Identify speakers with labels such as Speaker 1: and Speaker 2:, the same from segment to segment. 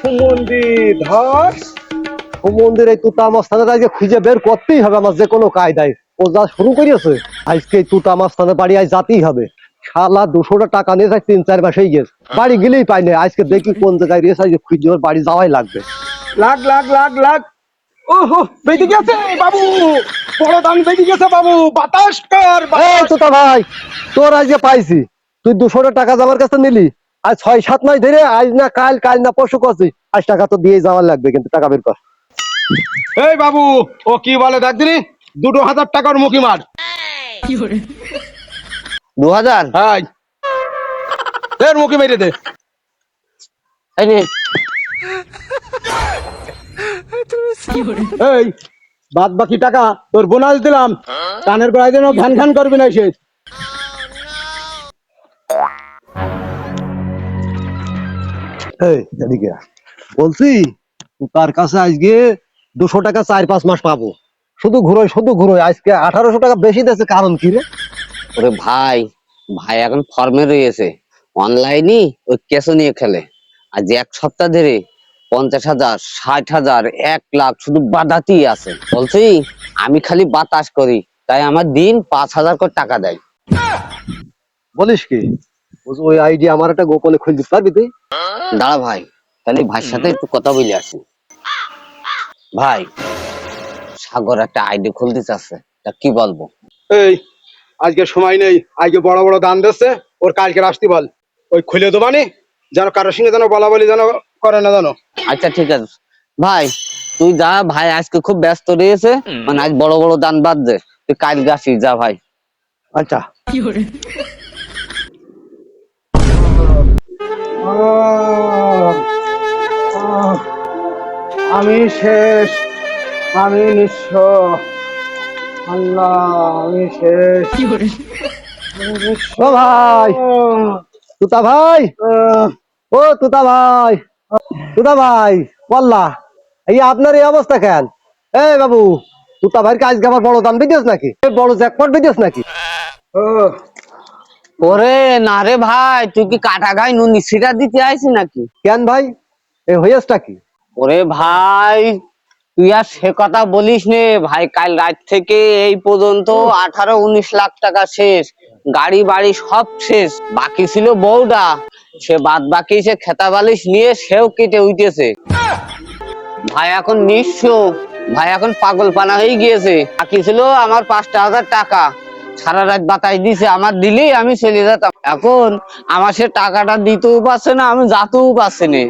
Speaker 1: সুমন্দি ধর। সুমন্দির এই তুতা মাস্তানের আজকে খুঁজে বের করতেই হবে আমার যে কোনো কায়দায়। ও যা শুরু করিয়েছে আজকে এই তুতা মাস্তানের বাড়ি আজ যাতেই হবে। শালা দুশোটা টাকা নিয়ে যায় তিন চার মাসেই গেছে। বাড়ি গেলেই পাই না আজকে দেখি কোন জায়গায় আজকে খুঁজে ওর বাড়ি যাওয়াই লাগবে।
Speaker 2: লাগ লাগ লাগ লাগ। ওহো বেঁধে গেছে বাবু। বড় দান বেঁধে গেছে বাবু। বাতাস কর
Speaker 1: তুতা ভাই তোর আজকে পাইছি। তুই দুশোটা টাকা আমার কাছে নিলি আজ ছয় সাত মাস ধরে আজ না কাল কাল না পরশু করছি। আজ টাকা তো দিয়ে যাওয়ার লাগবে কিন্তু টাকা বের কর।
Speaker 2: এই বাবু ও কি বলে দেখ দুটো হাজার টাকার মুখি মার।
Speaker 3: দু হাজার?
Speaker 2: হাই এর মুখি মেরে দে।
Speaker 3: এই
Speaker 2: বাদ বাকি টাকা তোর বোনাস দিলাম। কানের গোড়ায় যেন ঘ্যান ঘ্যান করবি না সে
Speaker 1: এই এদিকে বলছি তার কাছে আজকে দুশো টাকা চার পাঁচ মাস পাবো। শুধু ঘুরোয় শুধু ঘুরোয় আজকে আঠারোশো টাকা বেশি দিয়েছে কারণ কি রে?
Speaker 3: ওরে ভাই ভাই এখন ফর্মে রয়েছে। অনলাইনে ওই ক্যাশও নিয়ে খেলে। আজ এক সপ্তাহ ধরে পঞ্চাশ হাজার ষাট হাজার এক লাখ শুধু বাদাতেই আছে। বলছি আমি খালি বাতাস করি তাই আমার দিন পাঁচ হাজার করে টাকা দেয়।
Speaker 1: বলিস কি? ওই আইডিয়া আমার একটা গোপনে খুলে দিতে পারবি তুই?
Speaker 3: দাঁড়া ভাই তাহলে ভাইয়ের সাথে একটু কথা বলে আসি। ভাই সাগর একটা আইডি খুলতে চাচ্ছে তা কি বলব?
Speaker 2: এই আজকে সময় নেই আজকে বড় বড় দান দিচ্ছে ওর কালকে আসতে বল। ওই খুলে দেবানি যেন কারোর সঙ্গে যেন বলা বলি যেন করে না জানো
Speaker 3: আচ্ছা ঠিক আছে। ভাই তুই যা ভাই আজকে খুব ব্যস্ত রয়েছে মানে আজ বড় বড় দান বাদ দে তুই কাল গাছি যা ভাই।
Speaker 1: আচ্ছা।
Speaker 2: আমি শেষ আমি নিঃস্ব। আল্লাহ আমি শেষ। নিঃস্ব।
Speaker 1: ও ভাই। তুতা ভাই। ও তুতা ভাই। তুতা ভাই বললা এই আপনার এই অবস্থা কেন? এই বাবু তুতা ভাইকে আজকে আমার বড় দাম দিদিস নাকি? বড় জ্যাকপট দিদিস নাকি?
Speaker 2: আহ,
Speaker 3: ওরে না রে ভাই তুই কি কাটা গাই নুন সিটা দিতে আইছি নাকি?
Speaker 1: কেন ভাই? এই হয়েছটা কি?
Speaker 3: ওরে ভাই তুই আর সে কথা বলিস নে। ভাই কাল রাত থেকে এই পর্যন্ত আঠারো উনিশ লাখ টাকা শেষ। গাড়ি বাড়ি সব শেষ। বাকি ছিল বউটা। সে বাদ বাকি সে খেতা বালিশ নিয়ে সেও কেটে উঠেছে। ভাই এখন নিঃস্ব। ভাই এখন পাগল পানা হয়ে গিয়েছে। বাকি ছিল আমার পাঁচটা হাজার টাকা। সারা রাত বাতাস দিছে আমার দিলেই আমি চলে যেতাম। এখন আমার সে টাকাটা দিতেও পারছে না আমি যাতেও পারছি না।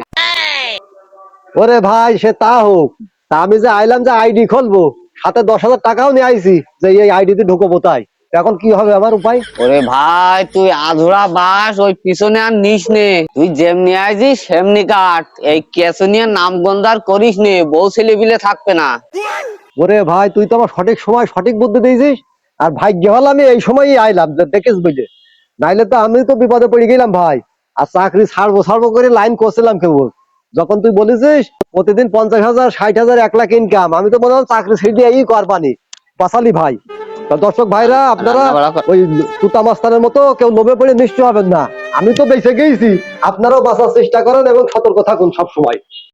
Speaker 1: ওরে ভাই সে তা হোক। তা আমি যে আইলাম যে আইডি খুলবো সাথে দশ হাজার টাকাও নিয়ে আইছি যে এই আইডি তে ঢুকবো তাই এখন কি হবে আমার উপায়?
Speaker 3: ওরে ভাই তুই আধুরা বাস ওই পিছনে আর নিস নে। তুই যেমনি আইছিস সেমনি কাট। এই কেসনিয়া নাম গন্ধার করিস নে বউ ছেলে বিলে থাকবে না।
Speaker 1: ওরে ভাই তুই তো আমার সঠিক সময় সঠিক বুদ্ধি দিয়েছিস। আর ভাগ্য হল আমি এই সময়ই আইলাম দেখিস বুঝে। নাইলে তো আমি তো বিপদে পড়ে গেলাম ভাই। আর চাকরি ছাড়বো ছাড়বো করে লাইন করছিলাম কেবল। যখন তুই বলেছিস প্রতিদিন পঞ্চাশ হাজার ষাট হাজার এক লাখ ইনকাম আমি তো মনে হয় চাকরি ছেড়ে কর করবানি পাশালি ভাই। দর্শক ভাইরা আপনারা ওই তুতা মাস্তানের মতো কেউ লোভে পড়ে নিশ্চয় হবেন না। আমি তো বেঁচে গেছি। আপনারাও বাঁচার চেষ্টা করেন এবং সতর্ক থাকুন সবসময়।